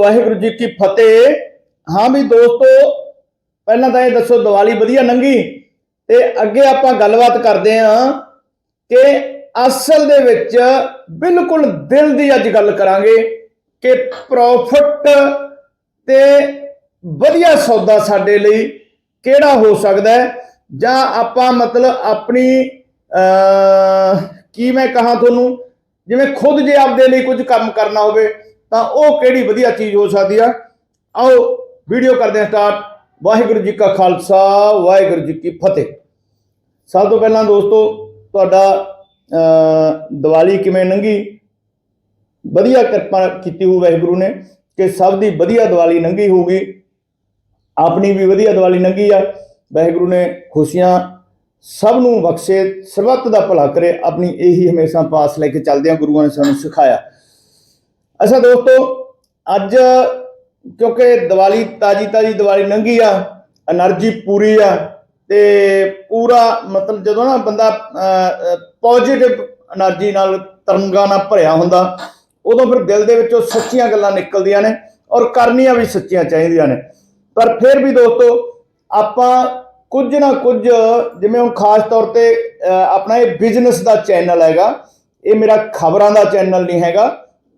ਵਾਹਿਗੁਰੂ ਜੀ ਕੀ ਫਤਿਹ। ਹਾਂ ਵੀ ਦੋਸਤੋ ਪਹਿਲਾਂ ਤਾਂ ਇਹ ਦੱਸੋ ਦੀਵਾਲੀ ਵਧੀਆ ਲੰਘੀ ਤੇ ਅੱਗੇ ਆਪਾਂ ਗੱਲਬਾਤ ਕਰਦੇ ਹਾਂ ਕਿ ਅਸਲ ਦੇ ਵਿੱਚ ਬਿਲਕੁਲ ਦਿਲ ਦੀ ਅੱਜ ਗੱਲ ਕਰਾਂਗੇ ਕਿ ਪ੍ਰੋਫਿਟ ਤੇ ਵਧੀਆ ਸੌਦਾ ਸਾਡੇ ਲਈ ਕਿਹੜਾ ਹੋ ਸਕਦਾ ਹੈ? ਜਾਂ ਆਪਾਂ ਮਤਲਬ ਆਪਣੀ ਅਹ, ਕੀ ਮੈਂ ਕਹਾਂ ਤੁਹਾਨੂੰ? ਜਿਵੇਂ ਖੁਦ ਜੇ ਆਪਦੇ ਲਈ ਕੁਝ ਕੰਮ ਕਰਨਾ ਹੋਵੇ ਤਾਂ ਉਹ ਕਿਹੜੀ ਵਧੀਆ ਚੀਜ਼ ਹੋ ਸਕਦੀ ਆ? ਆਓ ਵੀਡੀਓ ਕਰਦੇ ਹਾਂ ਸਟਾਰਟ ਵਾਹਿਗੁਰੂ ਜੀ ਕਾ ਖਾਲਸਾ, ਵਾਹਿਗੁਰੂ ਜੀ ਕੀ ਫਤਿਹ। ਸਭ ਤੋਂ ਪਹਿਲਾਂ ਦੋਸਤੋ, ਤੁਹਾਡਾ ਦੀਵਾਲੀ ਕਿਵੇਂ ਲੰਘੀ ਵਧੀਆ ਕਿਰਪਾ ਕੀਤੀ ਹੋ ਵਾਹਿਗੁਰੂ ਨੇ ਕਿ ਸਭ ਦੀ ਵਧੀਆ ਦੀਵਾਲੀ ਲੰਘੀ ਹੋਊਗੀ। ਆਪਣੀ ਵੀ ਵਧੀਆ ਦੀਵਾਲੀ ਲੰਘੀ ਆ। ਵਾਹਿਗੁਰੂ ਨੇ ਖੁਸ਼ੀਆਂ ਸਭ ਨੂੰ ਬਖਸ਼ੇ, ਸਰਬੱਤ ਦਾ ਭਲਾ ਕਰੇ। ਆਪਣੀ ਇਹੀ ਹਮੇਸ਼ਾ ਪਾਸ ਲੈ ਕੇ ਚੱਲਦੇ ਆ। ਗੁਰੂਆਂ ਨੇ ਸਾਨੂੰ ਸਿਖਾਇਆ। ਅੱਛਾ ਦੋਸਤੋ, ਅੱਜ ਕਿਉਂਕਿ ਦੀਵਾਲੀ ਤਾਜੀ ਤਾਜੀ ਦੀਵਾਲੀ ਲੰਘੀ ਆ, એનર્ਜੀ ਪੂਰੀ ਆ ਤੇ ਪੂਰਾ ਮਤਲਬ ਜਦੋਂ ਨਾ ਬੰਦਾ ਪੋਜ਼ਿਟਿਵ એનર્ਜੀ ਨਾਲ ਤਰੰਗਾ ਨਾਲ ਭਰਿਆ ਹੁੰਦਾ, ਉਦੋਂ ਫਿਰ ਦਿਲ ਦੇ ਵਿੱਚੋਂ ਸੱਚੀਆਂ ਗੱਲਾਂ ਨਿਕਲਦੀਆਂ ਨੇ ਔਰ ਕਰਨੀਆਂ ਵੀ ਸੱਚੀਆਂ ਚਾਹੀਦੀਆਂ ਨੇ। ਪਰ ਫਿਰ ਵੀ ਦੋਸਤੋ, ਆਪਾਂ ਕੁਝ ਨਾ ਕੁਝ, ਜਿਵੇਂ ਹੁਣ ਖਾਸ ਤੌਰ ਤੇ ਆਪਣਾ ਇਹ ਬਿਜ਼ਨਸ ਦਾ ਚੈਨਲ ਹੈਗਾ, ਇਹ ਮੇਰਾ ਖਬਰਾਂ ਦਾ ਚੈਨਲ ਨਹੀਂ ਹੈਗਾ।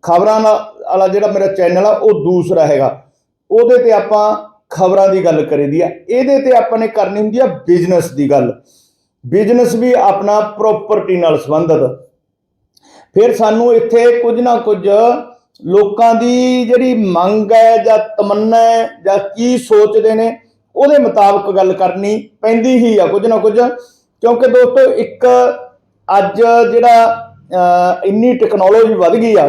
ਖਬਰਾਂ ਵਾਲਾ ਜਿਹੜਾ ਮੇਰਾ ਚੈਨਲ ਆ, ਉਹ ਦੂਸਰਾ ਹੈਗਾ। ਉਹਦੇ ਤੇ ਆਪਾਂ ਖਬਰਾਂ ਦੀ ਗੱਲ ਕਰੀਦੀ ਆ। ਇਹਦੇ ਤੇ ਆਪਾਂ ਨੇ ਕਰਨੀ ਹੁੰਦੀ ਆ ਬਿਜ਼ਨਸ ਦੀ ਗੱਲ। ਬਿਜ਼ਨਸ ਵੀ ਆਪਣਾ ਪ੍ਰਾਪਰਟੀ ਨਾਲ ਸੰਬੰਧਿਤ। ਫਿਰ ਸਾਨੂੰ ਇੱਥੇ ਕੁਝ ਨਾ ਕੁਝ ਲੋਕਾਂ ਦੀ ਜਿਹੜੀ ਮੰਗ ਹੈ ਜਾਂ ਤਮੰਨਾ ਹੈ ਜਾਂ ਕੀ ਸੋਚਦੇ ਨੇ, ਉਹਦੇ ਮੁਤਾਬਕ ਗੱਲ ਕਰਨੀ ਪੈਂਦੀ ਹੀ ਆ ਕੁਝ ਨਾ ਕੁਝ। ਕਿਉਂਕਿ ਦੋਸਤੋ, ਇੱਕ ਅੱਜ ਜਿਹੜਾ ਇੰਨੀ ਟੈਕਨੋਲੋਜੀ ਵੱਧ ਗਈ ਆ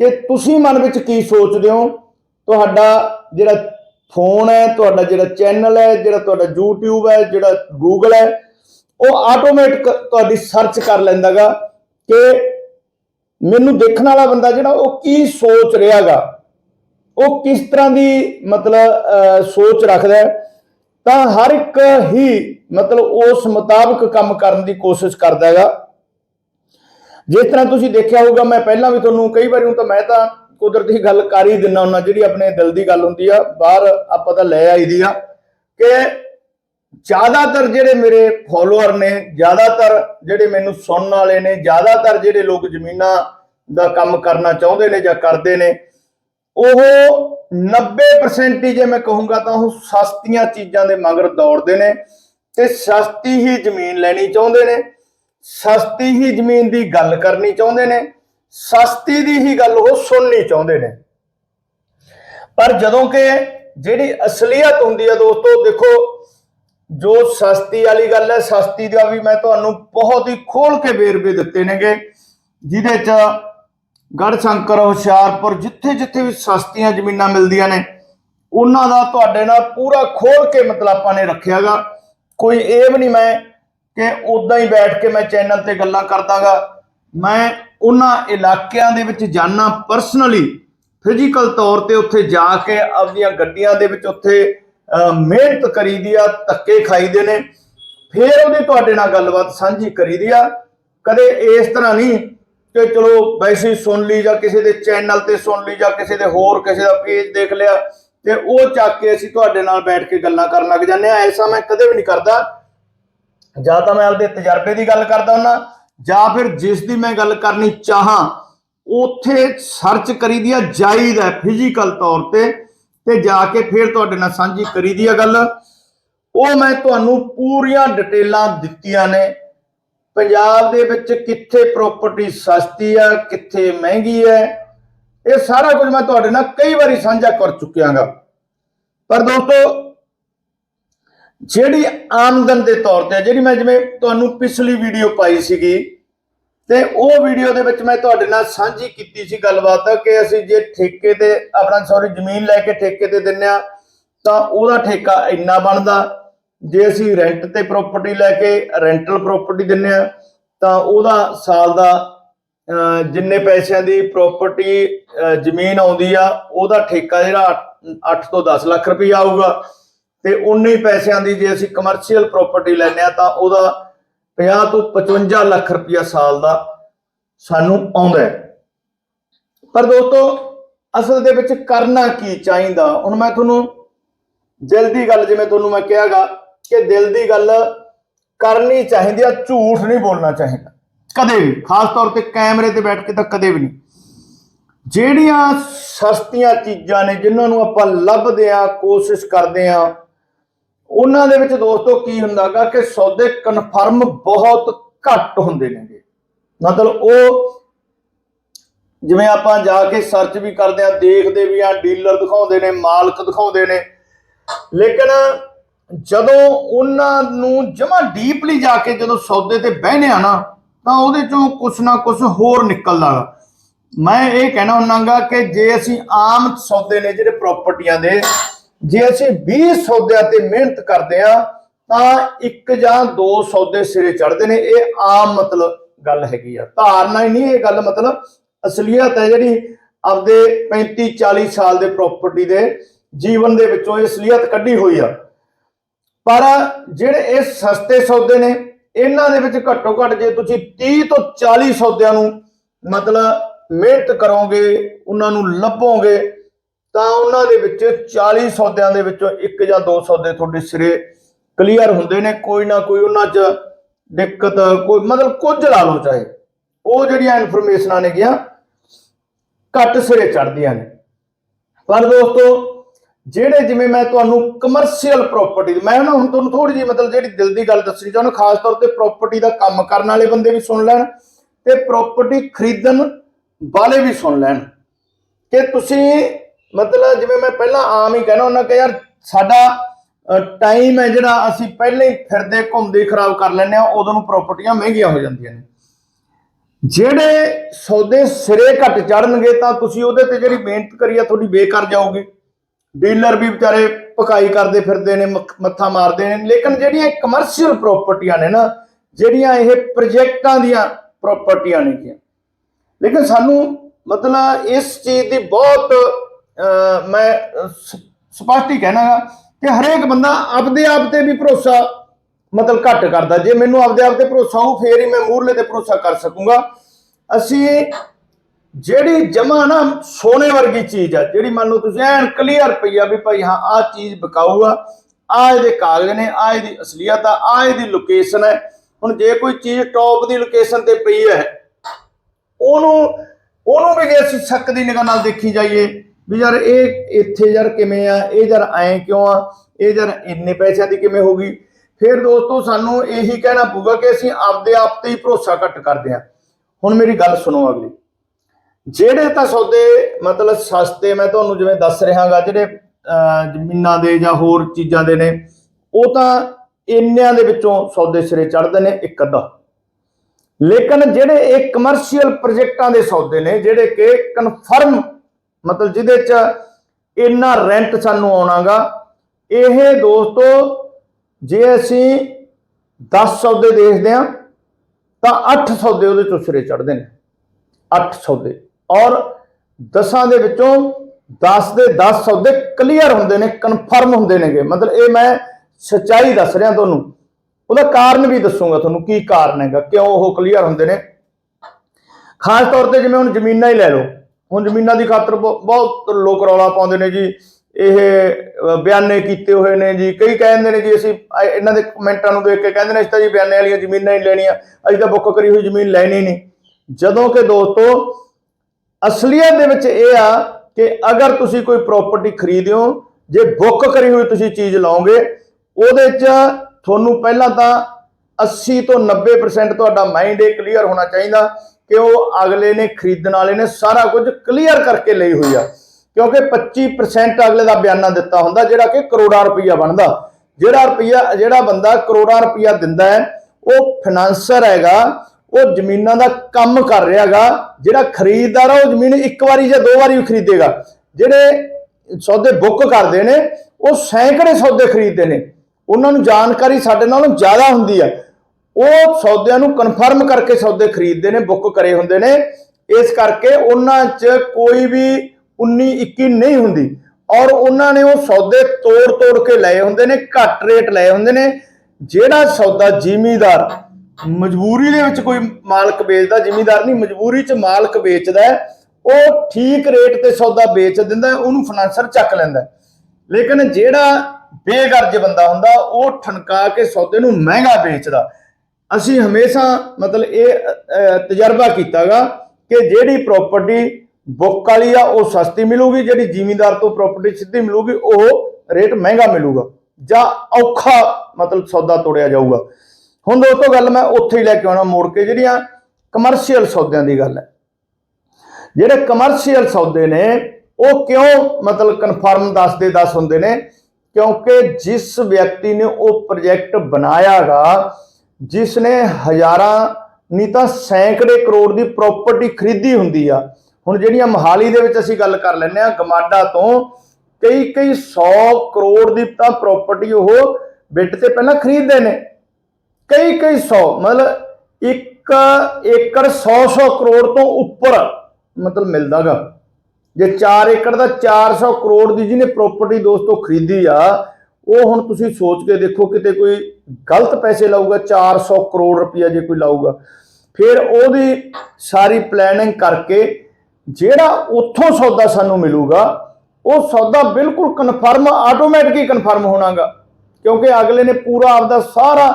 ਕਿ ਤੁਸੀਂ ਮਨ ਵਿੱਚ ਕੀ ਸੋਚਦੇ ਹੋ? ਤੁਹਾਡਾ ਜਿਹੜਾ ਫੋਨ ਹੈ, ਤੁਹਾਡਾ ਜਿਹੜਾ ਚੈਨਲ ਹੈ, ਜਿਹੜਾ ਤੁਹਾਡਾ YouTube ਹੈ, ਜਿਹੜਾ Google ਹੈ, ਉਹ ਆਟੋਮੈਟਿਕ ਤੁਹਾਡੀ ਸਰਚ ਕਰ ਲੈਂਦਾਗਾ ਕਿ ਮੈਨੂੰ ਦੇਖਣ ਵਾਲਾ ਬੰਦਾ ਜਿਹੜਾ ਉਹ ਕੀ ਸੋਚ ਰਿਹਾਗਾ। ਉਹ ਕਿਸ ਤਰ੍ਹਾਂ ਦੀ ਮਤਲਬ ਸੋਚ ਰੱਖਦਾ ਹੈ। ਤਾਂ ਹਰ ਇੱਕ ਹੀ ਮਤਲਬ ਉਸ ਮੁਤਾਬਕ ਕੰਮ ਕਰਨ ਦੀ ਕੋਸ਼ਿਸ਼ ਕਰਦਾ ਹੈਗਾ। ਜਿਸ ਤਰ੍ਹਾਂ ਤੁਸੀਂ ਦੇਖਿਆ ਹੋਊਗਾ, ਮੈਂ ਪਹਿਲਾਂ ਵੀ ਤੁਹਾਨੂੰ ਕਈ ਵਾਰੀ ਹੁਣ ਤਾਂ ਮੈਂ ਤਾਂ ਕੁਦਰਤੀ ਗੱਲ ਕਰ ਹੀ ਦਿੰਨਾ ਹੁੰਦਾ ਜਿਹੜੀ ਆਪਣੇ ਦਿਲ ਦੀ ਗੱਲ ਹੁੰਦੀ ਆ, ਬਾਹਰ ਆਪਾਂ ਤਾਂ ਲੈ ਆਈ ਦੀ ਆ, ਕਿ ਜ਼ਿਆਦਾਤਰ ਜਿਹੜੇ ਮੇਰੇ ਫੋਲੋਅਰ ਨੇ, ਜ਼ਿਆਦਾਤਰ ਜਿਹੜੇ ਮੈਨੂੰ ਸੁਣਨ ਵਾਲੇ ਨੇ, ਜ਼ਿਆਦਾਤਰ ਜਿਹੜੇ ਲੋਕ ਜ਼ਮੀਨਾਂ ਦਾ ਕੰਮ ਕਰਨਾ ਚਾਹੁੰਦੇ ਨੇ ਜਾਂ ਕਰਦੇ ਨੇ, ਉਹ 90% ਹੀ ਜੇ ਮੈਂ ਕਹੂੰਗਾ ਤਾਂ ਉਹ ਸਸਤੀਆਂ ਚੀਜ਼ਾਂ ਦੇ ਮਗਰ ਦੌੜਦੇ ਨੇ ਤੇ ਸਸਤੀ ਹੀ ਜ਼ਮੀਨ ਲੈਣੀ ਚਾਹੁੰਦੇ ਨੇ। ਸਸਤੀ ਹੀ ਜ਼ਮੀਨ ਦੀ ਗੱਲ ਕਰਨੀ ਚਾਹੁੰਦੇ ਨੇ, ਸਸਤੀ ਦੀ ਹੀ ਗੱਲ ਉਹ ਸੁਣਨੀ ਚਾਹੁੰਦੇ ਨੇ। ਪਰ ਜਦੋਂ ਕਿ ਜਿਹੜੀ ਅਸਲੀਅਤ ਹੁੰਦੀ ਹੈ ਦੋਸਤੋ, ਦੇਖੋ, ਜੋ ਸਸਤੀ ਵਾਲੀ ਗੱਲ ਹੈ, ਸਸਤੀ ਦਾ ਵੀ ਮੈਂ ਤੁਹਾਨੂੰ ਬਹੁਤ ਹੀ ਖੋਲ ਕੇ ਵੇਰਵੇ ਦਿੱਤੇ ਨੇਗੇ, ਜਿਹਦੇ ਚ ਗੜ ਸ਼ੰਕਰ, ਹੁਸ਼ਿਆਰਪੁਰ ਜਿੱਥੇ ਜਿੱਥੇ ਵੀ ਸਸਤੀਆਂ ਜ਼ਮੀਨਾਂ ਮਿਲਦੀਆਂ ਨੇ, ਉਹਨਾਂ ਦਾ ਤੁਹਾਡੇ ਨਾਲ ਪੂਰਾ ਖੋਲ ਕੇ ਮਤਲਬ ਆਪਾਂ ਨੇ ਰੱਖਿਆਗਾ। ਕੋਈ ਇਹ ਵੀ ਨਹੀਂ ਮੈਂ ਕਿ ਉਦਾਂ ਹੀ ਬੈਠ ਕੇ ਮੈਂ ਚੈਨਲ ਤੇ ਗੱਲਾਂ ਕਰਦਾਗਾ। ਮੈਂ ਉਹਨਾਂ ਇਲਾਕਿਆਂ ਦੇ ਵਿੱਚ ਜਾਣਾ ਪਰਸਨਲੀ ਫਿਜ਼ੀਕਲ ਤੌਰ ਤੇ ਉੱਥੇ ਜਾ ਕੇ ਆਪਣੀਆਂ ਗੱਡੀਆਂ ਦੇ ਵਿੱਚ ਉੱਥੇ ਅਹ, ਮਿਹਨਤ ਕਰੀਦੀ ਆ ਧੱਕੇ ਖਾਈਦੇ ਨੇ। ਫਿਰ ਉਹਦੀ ਤੁਹਾਡੇ ਨਾਲ ਗੱਲਬਾਤ ਸਾਂਝੀ ਕਰੀਦੀ ਆ। ਕਦੇ ਇਸ ਤਰ੍ਹਾਂ ਨਹੀਂ ਕਿ ਚਲੋ ਵੈਸੇ ਸੁਣ ਲਈ ਜਾਂ ਕਿਸੇ ਦੇ ਚੈਨਲ ਤੇ ਸੁਣ ਲਈ ਜਾਂ ਕਿਸੇ ਦੇ ਹੋਰ ਕਿਸੇ ਦਾ ਪੇਜ ਦੇਖ ਲਿਆ ਤੇ ਉਹ ਚੱਕ ਕੇ ਅਸੀਂ ਤੁਹਾਡੇ ਨਾਲ ਬੈਠ ਕੇ ਗੱਲਾਂ ਕਰਨ ਲੱਗ ਜਾਂਦੇ ਆ। ਐਸਾ ਮੈਂ ਕਦੇ ਵੀ ਨਹੀਂ ਕਰਦਾ। ਜਾਂ ਤਾਂ ਮੈਂ ਆਪਦੇ ਤਜਰਬੇ ਦੀ ਗੱਲ ਕਰਦਾ ਹੁੰਨਾ, ਜਾਂ ਫਿਰ ਜਿਸ ਦੀ ਮੈਂ ਗੱਲ ਕਰਨੀ ਚਾਹਾਂ, ਉੱਥੇ ਸਰਚ ਕਰੀਦੀ ਆ ਜਾਈਦਾ ਫਿਜ਼ੀਕਲ ਤੌਰ ਤੇ ਤੇ ਜਾ ਕੇ ਫਿਰ ਤੁਹਾਡੇ ਨਾਲ ਸਾਂਝੀ ਕਰੀਦੀ ਆ ਗੱਲ। ਉਹ ਮੈਂ ਤੁਹਾਨੂੰ ਪੂਰੀਆਂ ਡਿਟੇਲਾਂ ਦਿੱਤੀਆਂ ਨੇ। ਪੰਜਾਬ ਦੇ ਵਿੱਚ ਕਿੱਥੇ ਪ੍ਰਾਪਰਟੀ ਸਸਤੀ ਆ, ਕਿੱਥੇ ਮਹਿੰਗੀ ਹੈ ਇਹ ਸਾਰਾ ਕੁਝ ਮੈਂ ਤੁਹਾਡੇ ਨਾਲ ਕਈ ਵਾਰੀ ਸਾਂਝਾ ਕਰ ਚੁੱਕਿਆਗਾ। ਪਰ ਦੋਸਤੋ ਜਿਹੜੀ ਆਮਦਨ ਦੇ ਤੌਰ ਤੇ ਜਿਹੜੀ ਮੈਂ ਜਿਵੇਂ ਤੁਹਾਨੂੰ ਪਿਛਲੀ ਵੀਡੀਓ ਪਾਈ ਸੀਗੀ ਤੇ ਉਹ ਵੀਡੀਓ ਦੇ ਵਿੱਚ ਮੈਂ ਤੁਹਾਡੇ ਨਾਲ ਸਾਂਝੀ ਕੀਤੀ ਸੀ ਗੱਲਬਾਤ ਕਿ ਅਸੀਂ ਜੇ ਠੇਕੇ ਤੇ ਆਪਣਾ ਸੌਰੀ ਜ਼ਮੀਨ ਲੈ ਕੇ ਠੇਕੇ ਤੇ ਦਿੰਨੇ ਆ ਤਾਂ ਉਹਦਾ ਠੇਕਾ ਇੰਨਾ ਬਣਦਾ। ਜੇ ਅਸੀਂ ਰੈਂਟ ਤੇ ਪ੍ਰਾਪਰਟੀ ਲੈ ਕੇ ਰੈਂਟਲ ਪ੍ਰਾਪਰਟੀ ਦਿੰਨੇ ਆ ਤਾਂ ਉਹਦਾ ਸਾਲ ਦਾ ਅਹ, ਜਿੰਨੇ ਪੈਸਿਆਂ ਦੀ ਪ੍ਰਾਪਰਟੀ ਜ਼ਮੀਨ ਆਉਂਦੀ ਆ ਉਹਦਾ ਠੇਕਾ ਜਿਹੜਾ 8 ਤੋਂ 10 ਲੱਖ ਰੁਪਈਆ ਆਊਗਾ। ਤੇ ਉਨੇ ਹੀ ਪੈਸਿਆਂ ਦੀ ਜੇ ਅਸੀਂ ਕਮਰਸ਼ੀਅਲ ਪ੍ਰਾਪਰਟੀ ਲੈਂਦੇ ਆ ਤਾਂ ਉਹਦਾ 50 ਤੋਂ 55 ਲੱਖ ਰੁਪਈਆ ਸਾਲ ਦਾ ਸਾਨੂੰ ਆਉਂਦਾ ਪਰ ਦੋਸਤੋ, ਅਸਲ ਦੇ ਵਿੱਚ ਕਰਨਾ ਕੀ ਚਾਹੀਦਾ? ਹੁਣ ਮੈਂ ਤੁਹਾਨੂੰ ਦਿਲ ਦੀ ਗੱਲ, ਜਿਵੇਂ ਤੁਹਾਨੂੰ ਮੈਂ ਕਿਹਾਗਾ ਕਿ ਦਿਲ ਦੀ ਗੱਲ ਕਰਨੀ ਚਾਹੀਦੀ ਆ, ਝੂਠ ਨਹੀਂ ਬੋਲਣਾ ਚਾਹੀਦਾ। ਕਦੇ ਵੀ, ਖਾਸ ਤੌਰ ਤੇ ਕੈਮਰੇ ਤੇ ਬੈਠ ਕੇ ਤਾਂ ਕਦੇ ਵੀ ਨਹੀਂ। ਜਿਹੜੀਆਂ ਸਸਤੀਆਂ ਚੀਜ਼ਾਂ ਨੇ, ਜਿਨ੍ਹਾਂ ਨੂੰ ਆਪਾਂ ਲੱਭਦੇ ਆ ਕੋਸ਼ਿਸ਼ ਕਰਦੇ ਆ ਉਹਨਾਂ ਦੇ ਵਿੱਚ ਦੋਸਤੋ ਕੀ ਹੁੰਦਾਗਾ ਕਿ ਸੌਦੇ ਕਨਫਰਮ ਬਹੁਤ ਘੱਟ ਹੁੰਦੇ ਨੇਗੇ ਮਤਲਬ ਉਹ ਜਿਵੇਂ ਆਪਾਂ ਜਾ ਕੇ ਸਰਚ ਵੀ ਕਰਦੇ ਆ ਦੇਖਦੇ ਵੀ ਆ ਡੀਲਰ ਦਿਖਾਉਂਦੇ ਨੇ, ਮਾਲਕ ਦਿਖਾਉਂਦੇ ਨੇ ਲੇਕਿਨ ਜਦੋਂ ਉਹਨਾਂ ਨੂੰ ਜਮਾ ਡੀਪਲੀ ਜਾ ਕੇ ਜਦੋਂ ਸੌਦੇ ਤੇ ਬਹਿਨੇ ਆ ਨਾ, ਤਾਂ ਉਹਦੇ ਚੋਂ ਕੁਛ ਨਾ ਕੁਛ ਹੋਰ ਨਿਕਲਦਾ ਗਾ। ਮੈਂ ਇਹ ਕਹਿਣਾ ਹੁੰਨਾਗਾ ਕਿ ਜੇ ਅਸੀਂ ਆਮ ਸੌਦੇ ਨੇ ਜਿਹੜੇ ਪ੍ਰਾਪਰਟੀਆਂ ਦੇ ਜੇ ਅਸੀਂ 20 ਸੌਦਿਆਂ ਤੇ ਮਿਹਨਤ ਕਰਦੇ ਆ ਤਾਂ ਇੱਕ ਜਾਂ ਦੋ ਸੌਦੇ ਸਿਰੇ ਚੜਦੇ ਨੇ। ਇਹ ਆਮ ਮਤਲਬ ਗੱਲ ਹੈਗੀ ਆ। ਧਾਰਨਾ ਹੀ ਨਹੀਂ ਇਹ ਗੱਲ ਮਤਲਬ। ਅਸਲੀਅਤ ਹੈ ਜਿਹੜੀ ਆਪਦੇ 35 40 ਸਾਲ ਦੇ ਪ੍ਰਾਪਰਟੀ ਦੇ ਜੀਵਨ ਦੇ ਵਿੱਚੋਂ ਇਹ ਅਸਲੀਅਤ ਕੱਢੀ ਹੋਈ ਆ। ਪਰ ਜਿਹੜੇ ਇਹ ਸਸਤੇ ਸੌਦੇ ਨੇ, ਇਹਨਾਂ ਦੇ ਵਿੱਚ ਘੱਟੋ ਘੱਟ ਜੇ ਤੁਸੀਂ 30 ਤੋਂ 40 ਸੌਦਿਆਂ ਨੂੰ ਮਤਲਬ ਮਿਹਨਤ ਕਰੋਗੇ, ਉਹਨਾਂ ਨੂੰ ਲੱਭੋਗੇ ਤਾਂ ਉਹਨਾਂ ਦੇ ਵਿੱਚ 40 ਸੌਦਿਆਂ ਦੇ ਵਿੱਚੋਂ ਇੱਕ ਜਾਂ ਦੋ ਸੌਦੇ ਤੁਹਾਡੇ ਸਿਰੇ ਕਲੀਅਰ ਹੁੰਦੇ ਨੇ। ਕੋਈ ਨਾ ਕੋਈ ਉਹਨਾਂ 'ਚ ਦਿੱਕਤ, ਕੋਈ ਮਤਲਬ ਕੁਝ ਲਾ ਲਓ ਚਾਹੇ। ਉਹ ਜਿਹੜੀਆਂ ਇਨਫੋਰਮੇਸ਼ਨਾਂ ਨੇ ਗਿਆ, ਘੱਟ ਸਿਰੇ ਚੜਦੀਆਂ ਨੇ। ਪਰ ਦੋਸਤੋ, ਜਿਹੜੇ ਜਿਵੇਂ ਮੈਂ ਤੁਹਾਨੂੰ ਕਮਰਸ਼ੀਅਲ ਪ੍ਰਾਪਰਟੀ ਮੈਂ ਨਾ ਹੁਣ ਤੁਹਾਨੂੰ ਥੋੜੀ ਜਿਹੀ ਮਤਲਬ ਜਿਹੜੀ ਦਿਲ ਦੀ ਗੱਲ ਦੱਸਣੀ ਚਾਹੁੰਦਾ, ਖਾਸ ਤੌਰ ਤੇ ਪ੍ਰਾਪਰਟੀ ਦਾ ਕੰਮ ਕਰਨ ਵਾਲੇ ਬੰਦੇ ਵੀ ਸੁਣ ਲੈਣ ਤੇ ਪ੍ਰਾਪਰਟੀ ਖਰੀਦਣ ਵਾਲੇ ਵੀ ਸੁਣ ਲੈਣ। ਕਿ ਤੁਸੀਂ ਮਤਲਬ ਜਿਵੇਂ ਮੈਂ ਪਹਿਲਾਂ ਆਮ ਹੀ ਕਹਿਣਾ ਹੁੰਦਾ ਕਿ ਯਾਰ, ਸਾਡਾ ਟਾਈਮ ਹੈ ਜਿਹੜਾ, ਅਸੀਂ ਪਹਿਲਾਂ ਹੀ ਫਿਰਦੇ, ਘੁੰਮਦੇ, ਖਰਾਬ ਕਰ ਲੈਂਦੇ ਆ ਉਦੋਂ ਨੂੰ ਪ੍ਰਾਪਰਟੀਆਂ ਮਹਿੰਗੀਆਂ ਹੋ ਜਾਂਦੀਆਂ ਨੇ। ਜਿਹੜੇ ਸੌਦੇ ਸਿਰੇ ਘੱਟ ਚੜਨਗੇ ਤਾਂ ਤੁਸੀਂ ਉਹਦੇ ਤੇ ਜਿਹੜੀ ਮਿਹਨਤ ਕਰੀ ਆ, ਤੁਹਾਡੀ ਬੇਕਾਰ ਜਾਊਗੀ। ਡੀਲਰ ਵੀ ਵਿਚਾਰੇ ਪਕਾਈ ਕਰਦੇ ਫਿਰਦੇ ਨੇ ਮੱਥਾ ਮਾਰਦੇ ਨੇ, ਲੇਕਿਨ ਜਿਹੜੀਆਂ ਕਮਰਸ਼ੀਅਲ ਪ੍ਰਾਪਰਟੀਆਂ ਨੇ ਨਾ, ਜਿਹੜੀਆਂ ਇਹ ਪ੍ਰੋਜੈਕਟਾਂ ਦੀਆਂ ਪ੍ਰਾਪਰਟੀਆਂ ਨੇ ਲੇਕਿਨ ਸਾਨੂੰ ਮਤਲਬ ਇਸ ਚੀਜ਼ ਦੀ ਬਹੁਤ ਮੈਂ ਅਹ, ਸ- ਸਪਸ਼ਟ ਹੀ ਕਹਿਣਾਗਾ ਕਿ ਹਰੇਕ ਬੰਦਾ ਆਪਦੇ ਆਪ ਤੇ ਵੀ ਭਰੋਸਾ ਮਤਲਬ ਘੱਟ ਕਰਦਾ। ਜੇ ਮੈਨੂੰ ਆਪਦੇ ਆਪ ਤੇ ਭਰੋਸਾ ਹੋ ਫੇਰ ਹੀ ਮੈਂ ਮੂਰਲੇ ਤੇ ਭਰੋਸਾ ਕਰ ਸਕੂੰਗਾ। ਅਸੀਂ ਜਿਹੜੀ ਜਮਾ ਨਾ ਸੋਨੇ ਵਰਗੀ ਚੀਜ਼ ਆ ਜਿਹੜੀ ਮੰਨ ਲਓ ਤੁਸੀਂ ਐਨ ਕਲੀਅਰ ਪਈ ਆ ਵੀ ਭਾਈ ਹਾਂ ਆਹ ਚੀਜ਼ ਵਿਕਾਊ ਆ ਆ ਇਹਦੇ ਕਾਗਜ਼ ਨੇ ਆ ਇਹਦੀ ਅਸਲੀਅਤ ਆ ਆ ਇਹਦੀ ਲੋਕੇਸ਼ਨ ਹੈ। ਹੁਣ ਜੇ ਕੋਈ ਚੀਜ਼ ਟੌਪ ਦੀ ਲੋਕੇਸ਼ਨ ਤੇ ਪਈ ਹੈ ਉਹਨੂੰ ਉਹਨੂੰ ਵੀ ਜੇ ਅਸੀਂ ਸ਼ੱਕ ਦੀ ਨਿਗਾਹ ਨਾਲ ਦੇਖੀ ਜਾਈਏ ਵੀ ਯਾਰ ਇਹ ਇੱਥੇ ਯਾਰ ਕਿਵੇਂ ਆ? ਇਹ ਯਾਰ ਐਂ ਕਿਉਂ ਆ? ਇਹ ਯਾਰ ਇੰਨੇ ਪੈਸਿਆਂ ਦੀ ਕਿਵੇਂ ਹੋ ਗਈ? ਫਿਰ ਦੋਸਤੋ ਸਾਨੂੰ ਇਹੀ ਕਹਿਣਾ ਪਊਗਾ ਕਿ ਅਸੀਂ ਆਪਦੇ ਆਪ ਤੇ ਹੀ ਭਰੋਸਾ ਘੱਟ ਕਰਦੇ ਹਾਂ। ਹੁਣ ਮੇਰੀ ਗੱਲ ਸੁਣੋ ਅਗਲੀ। ਜਿਹੜੇ ਤਾਂ ਸੌਦੇ ਮਤਲਬ ਸਸਤੇ ਮੈਂ ਤੁਹਾਨੂੰ ਜਿਵੇਂ ਦੱਸ ਰਿਹਾਗਾ ਜਿਹੜੇ ਅਹ, ਜ਼ਮੀਨਾਂ ਦੇ ਜਾਂ ਹੋਰ ਚੀਜ਼ਾਂ ਦੇ ਨੇ ਉਹ ਤਾਂ ਇੰਨਿਆਂ ਦੇ ਵਿੱਚੋਂ ਸੌਦੇ ਸਿਰੇ ਚੜਦੇ ਨੇ ਇੱਕ ਅੱਧਾ। ਲੇਕਿਨ ਜਿਹੜੇ ਇਹ ਕਮਰਸ਼ੀਅਲ ਪ੍ਰੋਜੈਕਟਾਂ ਦੇ ਸੌਦੇ ਨੇ ਜਿਹੜੇ ਕਿ ਕਨਫਰਮ ਮਤਲਬ ਜਿਹਦੇ ਚ ਇੰਨਾ ਰੈਂਟ ਸਾਨੂੰ ਆਉਣਾਗਾ। ਇਹ ਦੋਸਤੋ, ਜੇ ਅਸੀਂ 10 ਸੌਦੇ ਦੇਖਦੇ ਹਾਂ, ਤਾਂ 8 ਸੌਦੇ ਉਹਦੇ ਚੋਂ ਸਿਰੇ ਚੜ੍ਹਦੇ ਨੇ। 8 ਸੌਦੇ। ਔਰ 10 ਦੇ ਵਿੱਚੋਂ 10 ਦੇ 10 ਸੌਦੇ ਕਲੀਅਰ ਹੁੰਦੇ ਨੇ ਕਨਫਰਮ ਹੁੰਦੇ ਨੇਗੇ। ਮਤਲਬ ਇਹ ਮੈਂ ਸੱਚਾਈ ਦੱਸ ਰਿਹਾ ਤੁਹਾਨੂੰ। ਉਹਦਾ ਕਾਰਨ ਵੀ ਦੱਸੂਗਾ ਤੁਹਾਨੂੰ ਕੀ ਕਾਰਨ ਹੈਗਾ, ਕਿਉਂ ਉਹ ਕਲੀਅਰ ਹੁੰਦੇ ਨੇ। ਖਾਸ ਤੌਰ ਤੇ ਜਿਵੇਂ ਹੁਣ ਜ਼ਮੀਨਾਂ ਹੀ ਲੈ ਲਓ। ਹੁਣ ਜ਼ਮੀਨਾਂ ਦੀ ਖਾਤਰ ਬਹੁ- ਬਹੁਤ ਲੋਕ ਰੌਲਾ ਪਾਉਂਦੇ ਨੇ ਜੀ। ਇਹ ਬਿਆਨੇ ਕੀਤੇ ਹੋਏ ਨੇ ਜੀ। ਕਈ ਕਹਿੰਦੇ ਨੇ ਜੀ ਅਸੀਂ ਇਹਨਾਂ ਦੇ ਕਮੈਂਟਾਂ ਨੂੰ ਦੇਖ ਕੇ ਕਹਿੰਦੇ ਨੇ, ਅਸੀਂ ਤਾਂ ਜੀ ਬਿਆਨੇ ਵਾਲੀਆਂ ਜ਼ਮੀਨਾਂ ਹੀ ਲੈਣੀਆਂ। ਅਸੀਂ ਤਾਂ ਬੁੱਕ ਕਰੀ ਹੋਈ ਜ਼ਮੀਨ ਲੈਣੀ ਨਹੀਂ। ਜਦੋਂ ਕਿ ਦੋਸਤੋ, ਅਸਲੀਅਤ ਦੇ ਵਿੱਚ ਇਹ ਆ ਕਿ ਅਗਰ ਤੁਸੀਂ ਕੋਈ ਪ੍ਰਾਪਰਟੀ ਖਰੀਦਿਓ, ਜੇ ਬੁੱਕ ਕਰੀ ਹੋਈ ਤੁਸੀਂ ਚੀਜ਼ ਲਾਓਗੇ, ਉਹਦੇ 'ਚ ਤੁਹਾਨੂੰ ਪਹਿਲਾਂ ਤਾਂ 80 ਤੋਂ 90% ਤੁਹਾਡਾ ਮਾਈਂਡ ਇਹ ਕਲੀਅਰ ਹੋਣਾ ਚਾਹੀਦਾ। ਕਿ ਉਹ ਅਗਲੇ ਨੇ ਖਰੀਦਣ ਵਾਲੇ ਨੇ ਸਾਰਾ ਕੁਝ ਕਲੀਅਰ ਕਰਕੇ ਲਈ ਹੋਈ ਆ। ਕਿਉਂਕਿ 25% ਅਗਲੇ ਦਾ ਬਿਆਨਾ ਦਿੱਤਾ ਹੁੰਦਾ, ਜਿਹੜਾ ਕਿ ਕਰੋੜਾਂ ਰੁਪਈਆ ਬਣਦਾ। ਜਿਹੜਾ ਰੁਪਈਆ, ਜਿਹੜਾ ਬੰਦਾ ਕਰੋੜਾਂ ਰੁਪਈਆ ਦਿੰਦਾ ਹੈ, ਉਹ ਫਾਈਨਾਂਸਰ ਹੈਗਾ, ਉਹ ਜ਼ਮੀਨਾਂ ਦਾ ਕੰਮ ਕਰ ਰਿਹਾ ਹੈਗਾ। ਜਿਹੜਾ ਖਰੀਦਦਾਰ ਆ, ਉਹ ਜ਼ਮੀਨ ਇੱਕ ਵਾਰੀ ਜਾਂ ਦੋ ਵਾਰੀ ਵੀ ਖਰੀਦੇਗਾ। ਜਿਹੜੇ ਸੌਦੇ ਬੁੱਕ ਕਰਦੇ ਨੇ, ਉਹ ਸੈਂਕੜੇ ਸੌਦੇ ਖਰੀਦਦੇ ਨੇ। ਉਹਨਾਂ ਨੂੰ ਜਾਣਕਾਰੀ ਸਾਡੇ ਨਾਲੋਂ ਜ਼ਿਆਦਾ ਹੁੰਦੀ ਆ। ਉਹ ਸੌਦਿਆਂ ਨੂੰ ਕਨਫਰਮ ਕਰਕੇ ਸੌਦੇ ਖਰੀਦਦੇ ਨੇ ਬੁੱਕ ਕਰੇ ਹੁੰਦੇ ਨੇ। ਇਸ ਕਰਕੇ ਉਹਨਾਂ 'ਚ ਕੋਈ ਵੀ 19 21 ਨਹੀਂ ਹੁੰਦੀ। ਔਰ ਉਹਨਾਂ ਨੇ ਉਹ ਸੌਦੇ ਤੋੜ ਤੋੜ ਕੇ ਲਏ ਹੁੰਦੇ ਨੇ, ਘੱਟ ਰੇਟ ਲਏ ਹੁੰਦੇ ਨੇ। ਜਿਹੜਾ ਸੌਦਾ ਜ਼ਿਮੀਦਾਰ ਮਜਬੂਰੀ ਦੇ ਵਿੱਚ ਕੋਈ ਮਾਲਕ ਵੇਚਦਾ, ਜ਼ਿਮੀਦਾਰ ਨਹੀਂ, ਮਜਬੂਰੀ 'ਚ ਮਾਲਕ ਵੇਚਦਾ ਉਹ ਠੀਕ ਰੇਟ ਤੇ ਸੌਦਾ ਵੇਚ ਦਿੰਦਾ ਉਹਨੂੰ ਫਾਈਨਾਂਸਰ ਚੱਕ ਲੈਂਦਾ ਲੇਕਿਨ ਜਿਹੜਾ ਬੇਗਰਜ ਬੰਦਾ ਹੁੰਦਾ, ਉਹ ਠਣਕਾ ਕੇ ਸੌਦੇ ਨੂੰ ਮਹਿੰਗਾ ਵੇਚਦਾ। ਅਸੀਂ ਹਮੇਸ਼ਾ ਮਤਲਬ ਇਹ ਅ, ਅ, ਤਜਰਬਾ ਕੀਤਾਗਾ ਕਿ ਜਿਹੜੀ ਪ੍ਰਾਪਰਟੀ ਬੁੱਕ ਵਾਲੀ ਆ ਉਹ ਸਸਤੀ ਮਿਲੂਗੀ ਜਿਹੜੀ ਜ਼ਿਮੀਂਦਾਰ ਤੋਂ ਪ੍ਰਾਪਰਟੀ ਸਿੱਧੀ ਮਿਲੂਗੀ ਉਹ ਰੇਟ ਮਹਿੰਗਾ ਮਿਲੂਗਾ ਜਾਂ ਔਖਾ ਮਤਲਬ ਸੌਦਾ ਤੋੜਿਆ ਜਾਊਗਾ। ਹੁਣ ਦੋਸਤੋ ਗੱਲ ਮੈਂ ਉੱਥੇ ਹੀ ਲੈ ਕੇ ਆਉਣਾ ਮੋੜ ਕੇ ਜਿਹੜੀਆਂ ਕਮਰਸ਼ੀਅਲ ਸੌਦਿਆਂ ਦੀ ਗੱਲ ਹੈ। ਜਿਹੜੇ ਕਮਰਸ਼ੀਅਲ ਸੌਦੇ ਨੇ ਉਹ ਕਿਉਂ ਮਤਲਬ ਕਨਫਰਮ 10 ਦੇ 10 ਹੁੰਦੇ ਨੇ? ਕਿਉਂਕਿ ਜਿਸ ਵਿਅਕਤੀ ਨੇ ਉਹ ਪ੍ਰੋਜੈਕਟ ਬਣਾਇਆਗਾ ਜਿਸ ਨੇ ਹਜ਼ਾਰਾਂ ਨਹੀਂ ਤਾਂ ਸੈਂਕੜੇ ਕਰੋੜ ਦੀ ਪ੍ਰਾਪਰਟੀ ਖਰੀਦੀ ਹੁੰਦੀ ਆ। ਹੁਣ ਜਿਹੜੀਆਂ ਮਹਾਲੀ ਦੇ ਵਿੱਚ ਅਸੀਂ ਗੱਲ ਕਰ ਲੈਂਦੇ ਆ ਗਮਾਡਾ ਤੋਂ ਕਈ ਕਈ 100 ਕਰੋੜ ਦੀ ਤਾਂ ਪ੍ਰਾਪਰਟੀ ਉਹ ਬਿੱਟ ਤੇ ਪਹਿਲਾਂ ਖਰੀਦਦੇ ਨੇ। ਕਈ ਕਈ 100 ਮਤਲਬ ਇੱਕ ਏਕੜ 100 100 ਕਰੋੜ ਤੋਂ ਉੱਪਰ ਮਤਲਬ ਮਿਲਦਾਗਾ। ਜੇ 4 ਏਕੜ ਦਾ 400 ਕਰੋੜ ਦੀ ਜਿਹਨੇ ਪ੍ਰਾਪਰਟੀ ਦੋਸਤੋ ਖਰੀਦੀ ਆ ਉਹ ਹੁਣ ਤੁਸੀਂ ਸੋਚ ਕੇ ਦੇਖੋ ਕਿਤੇ ਕੋਈ ਗਲਤ ਪੈਸੇ ਲਾਊਗਾ 400 ਕਰੋੜ ਰੁਪਇਆ ਜੇ ਕੋਈ ਲਾਊਗਾ। ਫਿਰ ਉਹਦੀ ਸਾਰੀ ਪਲੈਨਿੰਗ ਕਰਕੇ ਜਿਹੜਾ ਉੱਥੋਂ ਸੌਦਾ ਸਾਨੂੰ ਮਿਲੂਗਾ, ਉਹ ਸੌਦਾ ਬਿਲਕੁਲ ਕਨਫਰਮ ਆਟੋਮੈਟਿਕਲੀ ਕਨਫਰਮ ਹੋਣਾਗਾ। ਕਿਉਂਕਿ ਅਗਲੇ ਨੇ ਪੂਰਾ ਆਪਦਾ ਸਾਰਾ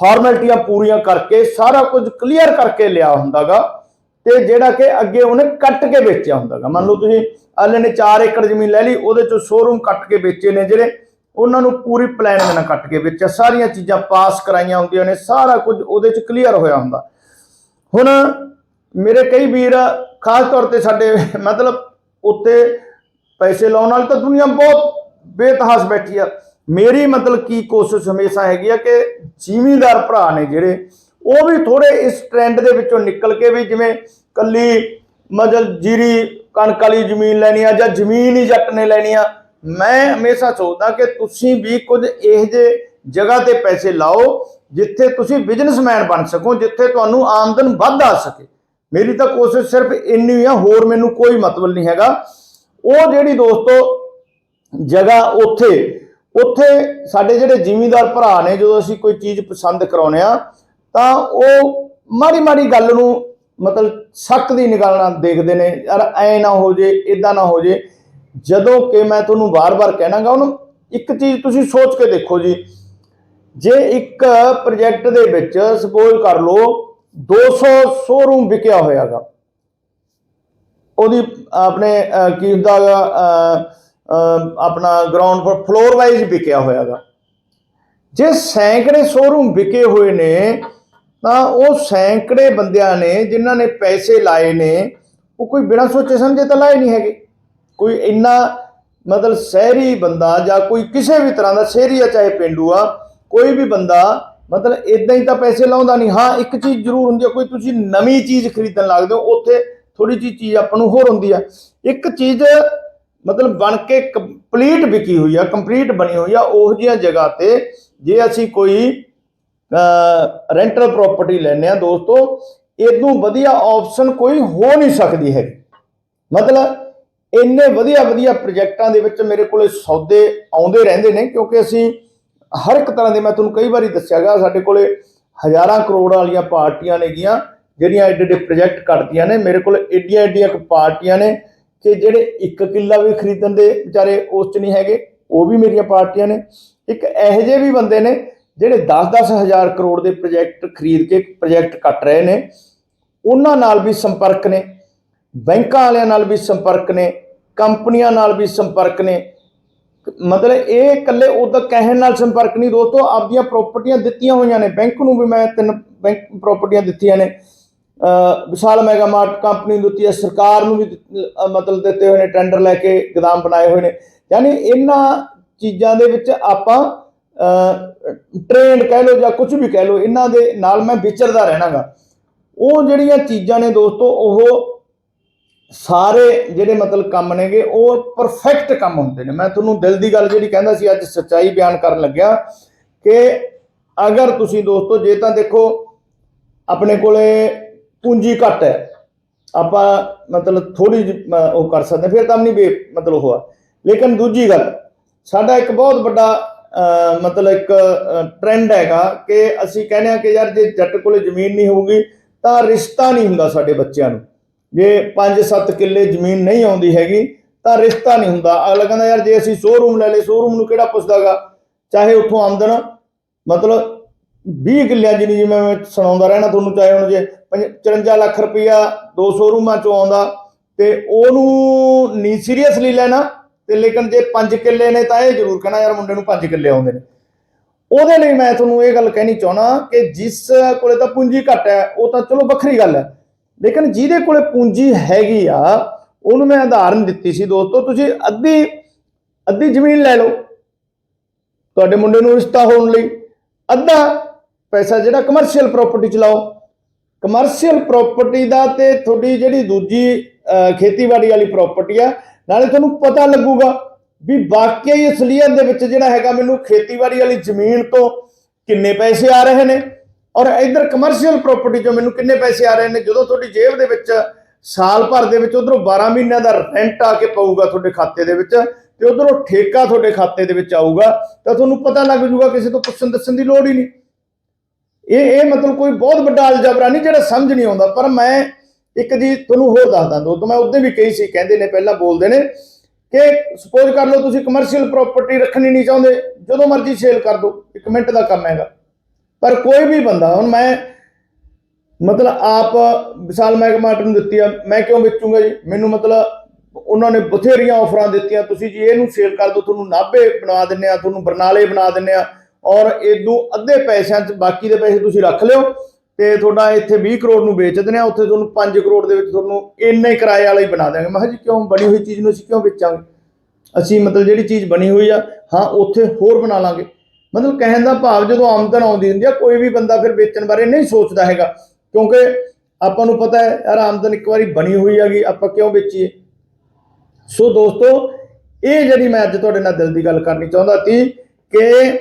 ਫਾਰਮੈਲਿਟੀਆਂ ਪੂਰੀਆਂ ਕਰਕੇ, ਸਾਰਾ ਕੁਝ ਕਲੀਅਰ ਕਰਕੇ ਲਿਆ ਹੁੰਦਾਗਾ ਤੇ ਜਿਹੜਾ ਕਿ ਅੱਗੇ ਉਹਨੇ ਕੱਟ ਕੇ ਵੇਚਿਆ ਹੁੰਦਾਗਾ। ਮੰਨ ਲਓ ਤੁਸੀਂ ਅਗਲੇ ਨੇ 4 ਏਕੜ ਜ਼ਮੀਨ ਲੈ ਲਈ, ਉਹਦੇ ਚੋਂ ਸ਼ੋਰੂਮ ਕੱਟ ਕੇ ਵੇਚੇ ਨੇ ਜਿਹੜੇ ਉਹਨਾਂ ਨੂੰ ਪੂਰੀ ਪਲੈਨਿੰਗ ਨਾਲ ਕੱਟ ਕੇ ਵੇਚਿਆ ਸਾਰੀਆਂ ਚੀਜ਼ਾਂ ਪਾਸ ਕਰਾਈਆਂ ਹੁੰਦੀਆਂ ਨੇ, ਸਾਰਾ ਕੁਝ ਉਹਦੇ ਚ ਕਲੀਅਰ ਹੋਇਆ ਹੁੰਦਾ। ਹੁਣ ਮੇਰੇ ਕਈ ਵੀਰ ਖਾਸ ਤੌਰ ਤੇ ਸਾਡੇ ਮਤਲਬ ਉੱਤੇ ਪੈਸੇ ਲਾਉਣ ਵਾਲੀ ਤਾਂ ਦੁਨੀਆ ਬਹੁਤ ਬੇਤਹਾਸ ਬੈਠੀ ਆ। ਮੇਰੀ ਮਤਲਬ ਕੀ ਕੋਸ਼ਿਸ਼ ਹਮੇਸ਼ਾ ਹੈਗੀ ਆ ਕਿ ਜ਼ਿਮੀਂਦਾਰ ਭਰਾ ਨੇ ਜਿਹੜੇ, ਉਹ ਵੀ ਥੋੜੇ ਇਸ ਟ੍ਰੈਂਡ ਦੇ ਵਿੱਚੋਂ ਨਿਕਲ ਕੇ ਵੀ ਜਿਵੇਂ ਕੱਲੀ ਮਤਲਬ ਜੀਰੀ ਕਣਕ ਵਾਲੀ ਜ਼ਮੀਨ ਲੈਣੀ ਆ ਜਾਂ ਜ਼ਮੀਨ ਹੀ ਜੱਟ ਨੇ ਲੈਣੀ ਆ ਮੈਂ ਹਮੇਸ਼ਾ ਸੋਚਦਾ ਕਿ ਤੁਸੀਂ ਵੀ ਕੁਝ ਇਹੋ ਜਿਹੇ ਜਗ੍ਹਾ ਤੇ ਪੈਸੇ ਲਾਓ ਜਿੱਥੇ ਤੁਸੀਂ ਬਿਜ਼ਨਸਮੈਨ ਬਣ ਸਕੋ, ਜਿੱਥੇ ਤੁਹਾਨੂੰ ਆਮਦਨ ਵੱਧ ਆ ਸਕੇ। ਮੇਰੀ ਤਾਂ ਕੋਸ਼ਿਸ਼ ਸਿਰਫ ਇੰਨੀ ਆ, ਹੋਰ ਮੈਨੂੰ ਕੋਈ ਮਤਲਬ ਨਹੀਂ ਹੈਗਾ। ਉਹ ਜਿਹੜੀ ਦੋਸਤੋ ਜਗ੍ਹਾ ਉੱਥੇ ਉੱਥੇ ਸਾਡੇ ਜਿਹੜੇ ਜ਼ਿਮੀਂਦਾਰ ਭਰਾ ਨੇ, ਜਦੋਂ ਅਸੀਂ ਕੋਈ ਚੀਜ਼ ਪਸੰਦ ਕਰਾਉਨੇ ਆ ਤਾਂ ਉਹ ਮਾੜੀ ਮਾੜੀ ਗੱਲ ਨੂੰ ਮਤਲਬ ਸ਼ੱਕ ਦੀ ਨਿਗਾਹ ਨਾਲ ਦੇਖਦੇ ਨੇ, ਯਾਰ ਐ ਨਾ ਹੋ ਜੇ ਇਦਾਂ ਨਾ ਹੋ ਜੇ। ਜਦੋਂ ਕਿ ਮੈਂ ਤੁਹਾਨੂੰ ਵਾਰ-ਵਾਰ ਕਹਿਣਾਗਾ ਉਹਨੂੰ ਇੱਕ ਚੀਜ਼ ਤੁਸੀਂ ਸੋਚ ਕੇ ਦੇਖੋ ਜੀ। ਜੇ ਇੱਕ ਪ੍ਰੋਜੈਕਟ ਦੇ ਵਿੱਚ ਸਪੋਜ਼ ਕਰ ਲਓ 200 ਸ਼ੋਰੂਮ ਵਿਕਿਆ ਹੋਇਆਗਾ। ਉਹਦੀ ਆਪਣੇ ਕੀ ਹੁੰਦਾ ਗਾ, ਆਪਣਾ ਗਰਾਊਂਡ ਫਲੋਰ ਵਾਈਜ਼ ਵਿਕਿਆ ਹੋਇਆਗਾ। ਜੇ ਸੈਂਕੜੇ ਸ਼ੋਰੂਮ ਵਿਕੇ ਹੋਏ ਨੇ ਤਾਂ ਉਹ ਸੈਂਕੜੇ ਬੰਦਿਆਂ ਨੇ ਜਿਨ੍ਹਾਂ ਨੇ ਪੈਸੇ ਲਾਏ ਨੇ ਉਹ ਕੋਈ ਬਿਨਾਂ ਸੋਚੇ ਸਮਝੇ ਤਾਂ ਲਾਏ ਨਹੀਂ ਹੈਗੇ। ਕੋਈ ਇੰਨਾ ਮਤਲਬ ਸ਼ਹਿਰੀ ਬੰਦਾ ਜਾਂ ਕੋਈ ਕਿਸੇ ਵੀ ਤਰ੍ਹਾਂ ਦਾ ਸ਼ਹਿਰੀ ਆ, ਚਾਹੇ ਪਿੰਡੂ ਆ, ਕੋਈ ਵੀ ਬੰਦਾ ਮਤਲਬ ਇਦਾਂ ਹੀ ਤਾਂ ਪੈਸੇ ਲਾਉਂਦਾ ਨਹੀਂ। ਹਾਂ, ਇੱਕ ਚੀਜ਼ ਜ਼ਰੂਰ ਹੁੰਦੀ ਆ, ਕੋਈ ਤੁਸੀਂ ਨਵੀਂ ਚੀਜ਼ ਖਰੀਦਣ ਲੱਗਦੇ ਹੋ ਉੱਥੇ ਥੋੜੀ ਜਿਹੀ ਚੀਜ਼ ਆਪਾਂ ਨੂੰ ਹੋਰ ਹੁੰਦੀ ਆ। ਇੱਕ ਚੀਜ਼ ਮਤਲਬ ਬਣ ਕੇ ਕੰਪਲੀਟ ਵਿਕੀ ਹੋਈ ਆ ਕੰਪਲੀਟ ਬਣੀ ਹੋਈ ਆ, ਉਹ ਜਿਹੀਆਂ ਜਗ੍ਹਾ ਤੇ ਜੇ ਅਸੀਂ ਕੋਈ ਰੈਂਟਲ ਪ੍ਰਾਪਰਟੀ ਲੈਨੇ ਆ ਦੋਸਤੋ ਇਦੋਂ ਵਧੀਆ ਆਪਸ਼ਨ ਕੋਈ ਹੋ ਨਹੀਂ ਸਕਦੀ ਹੈ ਮਤਲਬ ਇੰਨੇ ਵਧੀਆ ਵਧੀਆ ਪ੍ਰੋਜੈਕਟਾਂ ਦੇ ਵਿੱਚ ਮੇਰੇ ਕੋਲੇ ਸੌਦੇ ਆਉਂਦੇ ਰਹਿੰਦੇ ਨੇ, ਕਿਉਂਕਿ ਅਸੀਂ ਹਰ ਇੱਕ ਤਰ੍ਹਾਂ ਦੇ ਮੈਂ ਤੁਹਾਨੂੰ ਕਈ ਵਾਰੀ ਦੱਸਿਆਗਾ, ਸਾਡੇ ਕੋਲੇ ਹਜ਼ਾਰਾਂ ਕਰੋੜਾਂ ਵਾਲੀਆਂ ਪਾਰਟੀਆਂ ਨੇਗੀਆਂ, ਜਿਹੜੀਆਂ ਐਡੇ ਐਡੇ ਪ੍ਰੋਜੈਕਟ ਕਰਦੀਆਂ ਨੇ। ਮੇਰੇ ਕੋਲ ਐਡੀਆਂ ਐਡੀਆਂ ਪਾਰਟੀਆਂ ਨੇ ਕਿ ਜਿਹੜੇ ਇੱਕ ਕਿੱਲਾ ਵੀ ਖਰੀਦਣ ਦੇ ਵਿਚਾਰੇ ਉਸ 'ਚ ਨਹੀਂ ਹੈਗੇ, ਉਹ ਵੀ ਮੇਰੀਆਂ ਪਾਰਟੀਆਂ ਨੇ। ਇੱਕ ਇਹੋ ਜਿਹੇ ਵੀ ਬੰਦੇ ਨੇ ਜਿਹੜੇ 10-10 ਹਜ਼ਾਰ ਕਰੋੜ ਦੇ ਪ੍ਰੋਜੈਕਟ ਖਰੀਦ ਕੇ ਪ੍ਰੋਜੈਕਟ ਕੱਟ ਰਹੇ ਨੇ। ਉਹਨਾਂ ਨਾਲ ਵੀ ਸੰਪਰਕ ਨੇ, ਬੈਂਕਾਂ ਵਾਲਿਆਂ ਨਾਲ ਵੀ ਸੰਪਰਕ ਨੇ ਕੰਪਨੀਆਂ ਨਾਲ ਵੀ ਸੰਪਰਕ ਨੇ। ਮਤਲਬ ਇਹ ਇਕੱਲੇ ਉਹਦਾ ਕਹਿਣ ਨਾਲ ਸੰਪਰਕ ਨਹੀਂ ਦੋਸਤੋ, ਆਪਦੀਆਂ ਪ੍ਰਾਪਰਟੀਆਂ ਦਿੱਤੀਆਂ ਹੋਈਆਂ ਨੇ। ਬੈਂਕ ਨੂੰ ਵੀ ਮੈਂ ਤਿੰਨ ਬੈਂਕ ਪ੍ਰਾਪਰਟੀਆਂ ਦਿੱਤੀਆਂ ਨੇ। ਵਿਸ਼ਾਲ ਮੈਗਾ ਮਾਰਟ ਕੰਪਨੀ ਨੂੰ ਦਿੱਤੀ ਹੈ, ਸਰਕਾਰ ਨੂੰ ਵੀ ਮਤਲਬ ਦਿੱਤੇ ਹੋਏ ਨੇ ਟੈਂਡਰ ਲੈ ਕੇ, ਗਦਾਮ ਬਣਾਏ ਹੋਏ ਨੇ। ਯਾਨੀ ਇਹਨਾਂ ਚੀਜ਼ਾਂ ਦੇ ਵਿੱਚ ਆਪਾਂ ਟ੍ਰੇਨਡ ਕਹਿ ਲਓ ਜਾਂ ਕੁਝ ਵੀ ਕਹਿ ਲਓ, ਇਹਨਾਂ ਦੇ ਨਾਲ ਮੈਂ ਵਿਚਰਦਾ ਰਹਿਣਾਗਾ। ਉਹ ਜਿਹੜੀਆਂ ਚੀਜ਼ਾਂ ਨੇ ਦੋਸਤੋ, ਉਹ ਸਾਰੇ ਜਿਹੜੇ ਮਤਲਬ ਕੰਮ ਨੇਗੇ, ਉਹ ਪਰਫੈਕਟ ਕੰਮ ਹੁੰਦੇ ਨੇ। ਮੈਂ ਤੁਹਾਨੂੰ ਦਿਲ ਦੀ ਗੱਲ ਜਿਹੜੀ ਕਹਿੰਦਾ ਸੀ, ਅੱਜ ਸੱਚਾਈ ਬਿਆਨ ਕਰਨ ਲੱਗਿਆ ਕਿ ਅਗਰ ਤੁਸੀਂ ਦੋਸਤੋ, ਜੇ ਤਾਂ ਦੇਖੋ, ਆਪਣੇ ਕੋਲੇ ਪੂੰਜੀ ਘੱਟ ਹੈ। ਆਪਾਂ ਮਤਲਬ ਥੋੜੀ ਉਹ ਕਰ ਸਕਦੇ ਫਿਰ ਤਾਂ ਨਹੀਂ ਬੇ, ਮਤਲਬ ਹੋਆ ਲੇਕਿਨ ਦੂਜੀ ਗੱਲ, ਸਾਡਾ ਇੱਕ ਬਹੁਤ ਵੱਡਾ ਮਤਲਬ ਇੱਕ ਟ੍ਰੈਂਡ ਹੈਗਾ ਕਿ ਅਸੀਂ ਕਹਿੰਦੇ ਆ ਕਿ ਯਾਰ, ਜੇ ਜੱਟ ਕੋਲੇ ਜ਼ਮੀਨ ਨਹੀਂ ਹੋਊਗੀ, ਤਾਂ ਰਿਸ਼ਤਾ ਨਹੀਂ ਹੁੰਦਾ ਸਾਡੇ ਬੱਚਿਆਂ ਨੂੰ। ਜੇ 5-7 ਕਿੱਲੇ ਜ਼ਮੀਨ ਨਹੀਂ ਆਉਂਦੀ ਹੈਗੀ, ਤਾਂ ਰਿਸ਼ਤਾ ਨਹੀਂ ਹੁੰਦਾ। ਅਗਲਾ ਕਹਿੰਦਾ, ਯਾਰ, ਜੇ ਅਸੀਂ ਸ਼ੋਰੂਮ ਲੈ ਲਏ ਸ਼ੋਰੂਮ ਨੂੰ ਕਿਹੜਾ ਪੁੱਛਦਾਗਾ? ਚਾਹੇ ਉੱਥੋਂ ਆਮਦਨ, ਮਤਲਬ 20 ਕਿੱਲਿਆਂ ਜਿੰਨੀ ਜਿਵੇਂ ਮੈਂ ਸੁਣਾਉਂਦਾ ਰਹਿਣਾ ਤੁਹਾਨੂੰ, ਚਾਹੇ ਹੁਣ ਜੇ ਪੰਜ- 54 ਲੱਖ ਰੁਪਈਆ ਦੋ ਸ਼ੋਰੂਮਾਂ ਚੋਂ ਆਉਂਦਾ, ਤੇ ਉਹਨੂੰ ਨਹੀਂ ਸੀਰੀਅਸਲੀ ਲੈਣਾ, ਤੇ ਲੇਕਿਨ ਜੇ 5 ਕਿੱਲੇ ਨੇ ਤਾਂ ਇਹ ਜ਼ਰੂਰ ਕਹਿਣਾ, ਯਾਰ, ਮੁੰਡੇ ਨੂੰ 5 ਕਿੱਲੇ ਆਉਂਦੇ ਨੇ। ਉਹਦੇ ਲਈ ਮੈਂ ਤੁਹਾਨੂੰ ਇਹ ਗੱਲ ਕਹਿਣੀ ਚਾਹਣਾ ਕਿ ਜਿਸ ਕੋਲੇ ਤਾਂ ਪੂੰਜੀ ਘੱਟ ਹੈ, ਉਹ ਤਾਂ ਚਲੋ ਵੱਖਰੀ ਗੱਲ ਹੈ। ਲੇਕਿਨ ਜਿਹਦੇ ਕੋਲੇ ਪੂੰਜੀ ਹੈਗੀ ਆ ਉਹਨੂੰ ਮੈਂ ਉਦਾਹਰਨ ਦਿੱਤੀ ਸੀ ਦੋਸਤੋ ਤੁਸੀਂ ਅੱਧੀ ਅੱਧੀ ਜ਼ਮੀਨ ਲੈ ਲਓ। ਤੁਹਾਡੇ ਮੁੰਡੇ ਨੂੰ ਰਿਸ਼ਤਾ ਹੋਣ ਲਈ ਅੱਧਾ ਪੈਸਾ ਜਿਹੜਾ ਕਮਰਸ਼ੀਅਲ ਪ੍ਰਾਪਰਟੀ ਚ ਲਾਓ। ਕਮਰਸ਼ੀਅਲ ਪ੍ਰਾਪਰਟੀ ਦਾ ਤੇ ਤੁਹਾਡੀ ਜਿਹੜੀ ਦੂਜੀ ਅਹ, ਖੇਤੀਬਾੜੀ ਵਾਲੀ ਪ੍ਰਾਪਰਟੀ ਆ ਨਾਲੇ ਤੁਹਾਨੂੰ ਪਤਾ ਲੱਗੂਗਾ ਵੀ ਵਾਕਿਆ ਹੀ ਅਸਲੀਅਤ ਦੇ ਵਿੱਚ ਜਿਹੜਾ ਹੈਗਾ ਮੈਨੂੰ ਖੇਤੀਬਾੜੀ ਵਾਲੀ ਜ਼ਮੀਨ ਤੋਂ ਕਿੰਨੇ ਪੈਸੇ ਆ ਰਹੇ ਨੇ। ਔਰ ਇਧਰ ਕਮਰਸ਼ੀਅਲ ਪ੍ਰਾਪਰਟੀ ਚੋਂ ਮੈਨੂੰ ਕਿੰਨੇ ਪੈਸੇ ਆ ਰਹੇ ਨੇ? ਜਦੋਂ ਤੁਹਾਡੀ ਜੇਬ ਦੇ ਵਿੱਚ ਸਾਲ ਭਰ ਦੇ ਵਿੱਚ ਉਧਰੋਂ 12 ਮਹੀਨਿਆਂ ਦਾ ਰੈਂਟ ਆ ਕੇ ਪਊਗਾ ਤੁਹਾਡੇ ਖਾਤੇ ਦੇ ਵਿੱਚ ਤੇ ਉਧਰੋਂ ਠੇਕਾ ਤੁਹਾਡੇ ਖਾਤੇ ਦੇ ਵਿੱਚ ਆਊਗਾ, ਤਾਂ ਤੁਹਾਨੂੰ ਪਤਾ ਲੱਗ ਜੂਗਾ ਕਿਸੇ ਤੋਂ ਪੁੱਛਣ ਦੱਸਣ ਦੀ ਲੋੜ ਹੀ ਨਹੀਂ। ਇਹ ਇਹ ਮਤਲਬ ਕੋਈ ਬਹੁਤ ਵੱਡਾ ਅਲਜਬਰਾ ਨਹੀਂ ਜਿਹੜਾ ਸਮਝ ਨਹੀਂ ਆਉਂਦਾ, ਪਰ ਮੈਂ ਇੱਕ ਜੀ ਤੁਹਾਨੂੰ ਹੋਰ ਦੱਸਦਾ ਦੋਸਤੋ ਮੈਂ ਉਹਦੇ ਵੀ ਕਹੀ ਸੀ, ਕਹਿੰਦੇ ਨੇ ਪਹਿਲਾਂ ਬੋਲਦੇ ਨੇ ਕਿ ਸਪੋਜ਼ ਕਰ ਲਓ ਤੁਸੀਂ ਕਮਰਸ਼ੀਅਲ ਪ੍ਰਾਪਰਟੀ ਰੱਖਣੀ ਨਹੀਂ ਚਾਹੁੰਦੇ, ਜਦੋਂ ਮਰਜ਼ੀ ਸੇਲ ਕਰ ਦਿਓ, ਇੱਕ ਮਿੰਟ ਦਾ ਕੰਮ ਹੈਗਾ। ਪਰ ਕੋਈ ਵੀ ਬੰਦਾ, ਹੁਣ ਮੈਂ ਮਤਲਬ ਆਪ ਵਿਸ਼ਾਲ ਮਹਿਕਮਾ ਨੂੰ ਦਿੱਤੀ ਆ, ਮੈਂ ਕਿਉਂ ਵੇਚੂੰਗਾ ਜੀ? ਮੈਨੂੰ ਮਤਲਬ ਉਹਨਾਂ ਨੇ ਬਥੇਰੀਆਂ ਆਫਰਾਂ ਦਿੱਤੀਆਂ, ਤੁਸੀਂ ਜੀ ਇਹਨੂੰ ਸੇਲ ਕਰ ਦਿਓ, ਤੁਹਾਨੂੰ ਨਾਭੇ ਬਣਾ ਦਿੰਨੇ ਆ, ਤੁਹਾਨੂੰ ਬਰਨਾਲੇ ਬਣਾ ਦਿੰਨੇ ਆ, ਔਰ ਇਦੋਂ ਅੱਧੇ ਪੈਸਿਆਂ 'ਚ ਬਾਕੀ ਦੇ ਪੈਸੇ ਤੁਸੀਂ ਰੱਖ ਲਿਓ ਤੇ ਤੁਹਾਡਾ ਇੱਥੇ 20 ਕਰੋੜ ਨੂੰ ਵੇਚ ਦਿੰਦੇ ਆ, ਉੱਥੇ ਤੁਹਾਨੂੰ 5 ਕਰੋੜ ਦੇ ਵਿੱਚ ਤੁਹਾਨੂੰ ਇੰਨੇ ਹੀ ਕਿਰਾਏ ਵਾਲਾ ਹੀ ਬਣਾ ਦਿਆਂਗੇ। ਮੈਂ ਕਿਹਾ ਜੀ ਕਿਉਂ ਬਣੀ ਹੋਈ ਚੀਜ਼ ਨੂੰ ਅਸੀਂ ਕਿਉਂ ਵੇਚਾਂਗੇ? ਅਸੀਂ ਮਤਲਬ ਜਿਹੜੀ ਚੀਜ਼ ਬਣੀ ਹੋਈ ਆ, ਹਾਂ, ਉੱਥੇ ਹੋਰ ਬਣਾ ਲਾਂਗੇ। ਮਤਲਬ ਕਹਿਣ ਦਾ ਭਾਵ ਜਦੋਂ ਆਮਦਨ ਆਉਂਦੀ ਹੁੰਦੀ ਆ, ਕੋਈ ਵੀ ਬੰਦਾ ਫਿਰ ਵੇਚਣ ਬਾਰੇ ਨਹੀਂ ਸੋਚਦਾ ਹੈਗਾ। ਕਿਉਂਕਿ ਆਪਾਂ ਨੂੰ ਪਤਾ ਹੈ, ਯਾਰ ਆਮਦਨ ਇੱਕ ਵਾਰੀ ਬਣੀ ਹੋਈ ਹੈਗੀ, ਆਪਾਂ ਕਿਉਂ ਵੇਚੀਏ? ਸੋ ਦੋਸਤੋ, ਇਹ ਜਿਹੜੀ ਮੈਂ ਅੱਜ ਤੁਹਾਡੇ ਨਾਲ ਦਿਲ ਦੀ ਗੱਲ ਕਰਨੀ ਚਾਹੁੰਦਾ ਸੀ ਕਿ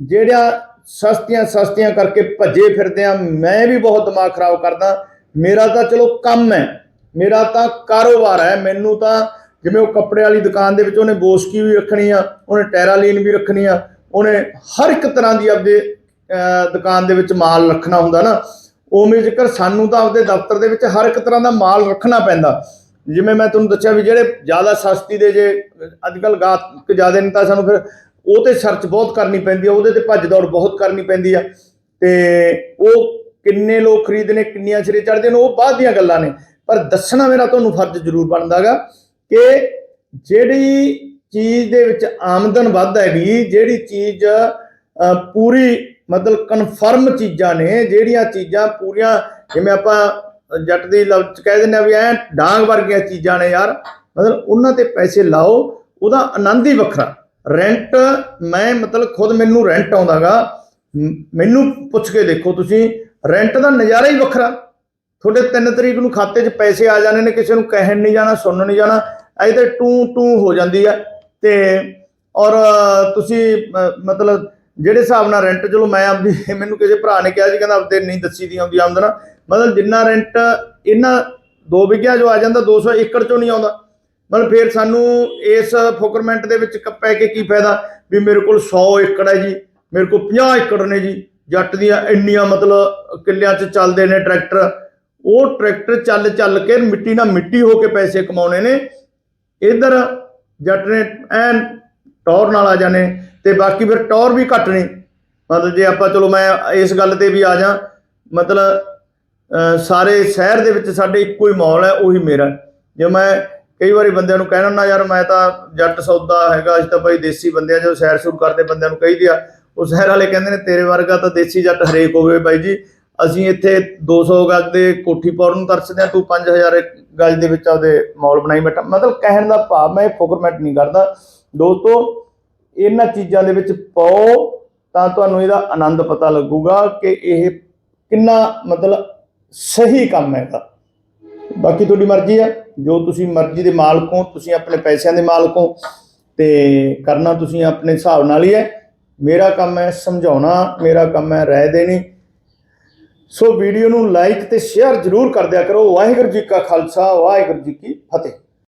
ਜਿਹੜਾ ਸਸਤੀਆਂ ਸਸਤੀਆਂ ਕਰਕੇ ਭੱਜੇ ਫਿਰਦੇ ਆ, ਮੈਂ ਵੀ ਬਹੁਤ ਦਿਮਾਗ ਖਰਾਬ ਕਰਦਾ। ਮੇਰਾ ਤਾਂ ਚਲੋ ਕੰਮ ਹੈ, ਮੇਰਾ ਤਾਂ ਕਾਰੋਬਾਰ ਹੈ, ਮੈਨੂੰ ਤਾਂ ਜਿਵੇਂ ਉਹ ਕੱਪੜੇ ਵਾਲੀ ਦੁਕਾਨ ਦੇ ਵਿੱਚ ਉਹਨੇ ਬੋਸਕੀ ਵੀ ਰੱਖਣੀ ਆ, ਉਹਨੇ ਟੈਰਾਲੀਨ ਵੀ ਰੱਖਣੀ ਆ ਉਹਨੇ ਹਰ ਇੱਕ ਤਰ੍ਹਾਂ ਦੀ ਆਪਦੇ ਦੁਕਾਨ ਦੇ ਵਿੱਚ ਮਾਲ ਰੱਖਣਾ ਹੁੰਦਾ ਨਾ, ਉਵੇਂ ਜੇਕਰ ਸਾਨੂੰ ਤਾਂ ਆਪਦੇ ਦਫ਼ਤਰ ਦੇ ਵਿੱਚ ਹਰ ਇੱਕ ਤਰ੍ਹਾਂ ਦਾ ਮਾਲ ਰੱਖਣਾ ਪੈਂਦਾ। ਜਿਵੇਂ ਮੈਂ ਤੁਹਾਨੂੰ ਦੱਸਿਆ ਵੀ ਜਿਹੜੇ ਜ਼ਿਆਦਾ ਸਸਤੀ ਦੇ ਜੇ ਅੱਜ ਕੱਲ ਗਾਹਕ ਜ਼ਿਆਦਾ ਨੇ ਤਾਂ ਸਾਨੂੰ ਫਿਰ ਉਹ ਤੇ ਸਰਚ ਬਹੁਤ ਕਰਨੀ ਪੈਂਦੀ ਆ, ਉਹਦੇ ਤੇ ਭੱਜ ਦੌੜ ਬਹੁਤ ਕਰਨੀ ਪੈਂਦੀ ਆ। ਤੇ ਉਹ ਕਿੰਨੇ ਲੋਕ ਖਰੀਦਨੇ, ਕਿੰਨੀਆਂ ਸਿਰੇ ਚੜਦੇ ਨੇ, ਉਹ ਬਾਅਦ ਦੀਆਂ ਗੱਲਾਂ ਨੇ। ਪਰ ਦੱਸਣਾ ਮੇਰਾ ਤੁਹਾਨੂੰ ਫਰਜ਼ ਜ਼ਰੂਰ ਬਣਦਾਗਾ ਕਿ ਜਿਹੜੀ ਚੀਜ਼ ਦੇ ਵਿੱਚ ਆਮਦਨ ਵੱਧ ਹੈਗੀ, ਜਿਹੜੀ ਚੀਜ਼ ਪੂਰੀ ਮਤਲਬ ਕਨਫਰਮ ਚੀਜ਼ਾਂ ਨੇ, ਜਿਹੜੀਆਂ ਚੀਜ਼ਾਂ ਪੂਰੀਆਂ, ਜਿਵੇਂ ਆਪਾਂ ਜੱਟ ਦੀ ਲਫ਼ਜ਼ ਕਹਿ ਦਿੰਦੇ ਆ ਵੀ ਐ ਡਾਂਗ ਵਰਗੀਆਂ ਚੀਜ਼ਾਂ ਨੇ ਯਾਰ, ਮਤਲਬ ਉਹਨਾਂ ਤੇ ਪੈਸੇ ਲਾਓ, ਉਹਦਾ ਆਨੰਦ ਹੀ ਵੱਖਰਾ। ਰੈਂਟ ਮੈਂ ਮਤਲਬ ਖੁਦ ਮੈਨੂੰ ਰੈਂਟ ਆਉਂਦਾਗਾ ਮੈਨੂੰ ਪੁੱਛ ਕੇ ਦੇਖੋ ਤੁਸੀਂ ਰੈਂਟ ਦਾ ਨਜ਼ਾਰਾ ਹੀ ਵੱਖਰਾ। ਤੁਹਾਡੇ 3 ਤਰੀਕ ਨੂੰ ਖਾਤੇ 'ਚ ਪੈਸੇ ਆ ਜਾਣੇ ਨੇ, ਕਿਸੇ ਨੂੰ ਕਹਿਣ ਨਹੀਂ ਜਾਣਾ, ਸੁਣਨ ਨਹੀਂ ਜਾਣਾ ਐ ਤੇ ਟੂ ਟੂ ਹੋ ਜਾਂਦੀ ਆ। ਤੇ ਔਰ ਤੁਸੀਂ ਮਤਲਬ ਜਿਹੜੇ ਹਿਸਾਬ ਨਾਲ ਰੈਂਟ ਚਲੋ ਮੈਂ ਆਪਦੀ, ਮੈਨੂੰ ਕਿਸੇ ਭਰਾ ਨੇ ਕਿਹਾ ਸੀ, ਕਹਿੰਦਾ ਆਪਦੇ ਨਹੀਂ ਦੱਸੀ ਦੀ ਆਉਂਦੀ ਆਮਦਨ ਮਤਲਬ ਜਿੰਨਾ ਰੈਂਟ ਇਹਨਾਂ ਦੋ ਵਿਗਿਆ ਜੋ ਆ ਜਾਂਦਾ 200 ਏਕੜ ਚੋਂ ਨਹੀਂ ਆਉਂਦਾ। ਮਤਲਬ ਫਿਰ ਸਾਨੂੰ ਇਸ ਫੋਕਰਮੈਂਟ ਦੇ ਵਿੱਚ ਕ- ਪੈ ਕੇ ਕੀ ਫਾਇਦਾ? ਵੀ ਮੇਰੇ ਕੋਲ 100 ਏਕੜ ਹੈ ਜੀ, ਮੇਰੇ ਕੋਲ 50 ਏਕੜ ਨੇ ਜੀ, ਜੱਟ ਦੀਆਂ ਇੰਨੀਆਂ ਮਤਲਬ ਕਿੱਲਿਆਂ 'ਚ ਚੱਲਦੇ ਨੇ ਟਰੈਕਟਰ। ਉਹ ਟਰੈਕਟਰ ਚੱਲ ਚੱਲ ਕੇ ਮਿੱਟੀ ਨਾਲ ਮਿੱਟੀ ਹੋ ਕੇ ਪੈਸੇ ਕਮਾਉਣੇ ਨੇ। ਇਧਰ ਜੱਟ ਨੇ ਐਨ ਟੌਰ ਨਾਲ ਆ ਜਾਣੇ ਤੇ ਬਾਕੀ ਫਿਰ ਟੌਰ ਵੀ ਘੱਟ ਨੇ। ਮਤਲਬ ਜੇ ਆਪਾਂ ਚਲੋ ਮੈਂ ਇਸ ਗੱਲ ਤੇ ਵੀ ਆ ਜਾ, ਮਤਲਬ, ਅਹ, ਸਾਰੇ ਸ਼ਹਿਰ ਦੇ ਵਿੱਚ ਸਾਡੇ ਇੱਕੋ ਹੀ ਮਾਹੌਲ ਹੈ, ਉਹੀ ਮੇਰਾ। ਜੇ ਮੈਂ ਕਈ ਵਾਰੀ ਬੰਦਿਆਂ ਨੂੰ ਕਹਿਣਾ ਨਾ ਯਾਰ ਮੈਂ ਤਾਂ ਜੱਟ ਸੌਦਾ ਹੈਗਾ, ਅਸੀਂ ਤਾਂ ਭਾਈ ਦੇਸੀ ਬੰਦੇ ਆ, ਜੋ ਸੈਰ ਸ਼ੁਰੂ ਕਰਦੇ ਬੰਦਿਆਂ ਨੂੰ ਕਹੀ ਦਿਆ ਉਹ ਸ਼ਹਿਰ ਵਾਲੇ ਕਹਿੰਦੇ ਨੇ, ਤੇਰੇ ਵਰਗਾ ਤਾਂ ਦੇਸੀ ਜੱਟ ਹਰੇਕ ਹੋਵੇ ਬਾਈ ਜੀ। ਅਸੀਂ ਇੱਥੇ 200 ਗਜ ਦੇ ਕੋਠੀ ਪਾਉਣ ਨੂੰ ਤਰਸਦੇ ਆ ਤੂੰ 5000 ਗਜ ਦੇ ਵਿੱਚ ਆਪਦੇ ਮਾਹੌਲ ਬਣਾਈ ਬੈਠਾ। ਮਤਲਬ ਕਹਿਣ ਦਾ ਭਾਵ, ਮੈਂ ਫੋਕਰਮੈਂਟ ਨਹੀਂ ਕਰਦਾ। ਦੋਸਤੋ, ਇਹਨਾਂ ਚੀਜ਼ਾਂ ਦੇ ਵਿੱਚ ਪਾਓ ਤਾਂ ਤੁਹਾਨੂੰ ਇਹਦਾ ਆਨੰਦ ਪਤਾ ਲੱਗੂਗਾ ਕਿ ਇਹ ਕਿੰਨਾ ਮਤਲਬ ਸਹੀ ਕੰਮ ਹੈਗਾ ਬਾਕੀ ਤੁਹਾਡੀ ਮਰਜ਼ੀ ਆ ਜੋ ਤੁਸੀਂ ਮਰਜ਼ੀ ਦੇ ਮਾਲਕ ਹੋ, ਤੁਸੀਂ ਆਪਣੇ ਪੈਸਿਆਂ ਦੇ ਮਾਲਕ ਹੋ ਤੇ ਕਰਨਾ ਤੁਸੀਂ ਆਪਣੇ ਹਿਸਾਬ ਨਾਲ ਹੀ ਹੈ। ਮੇਰਾ ਕੰਮ ਹੈ ਸਮਝਾਉਣਾ, ਮੇਰਾ ਕੰਮ ਹੈ ਰਾਏ ਦੇਣੀ। ਸੋ ਵੀਡੀਓ ਨੂੰ ਲਾਈਕ ਤੇ ਸ਼ੇਅਰ ਜ਼ਰੂਰ ਕਰ ਦਿਆ ਕਰੋ। ਵਾਹਿਗੁਰੂ ਜੀ ਕਾ ਖਾਲਸਾ, ਵਾਹਿਗੁਰੂ ਜੀ ਕੀ ਫਤਿਹ।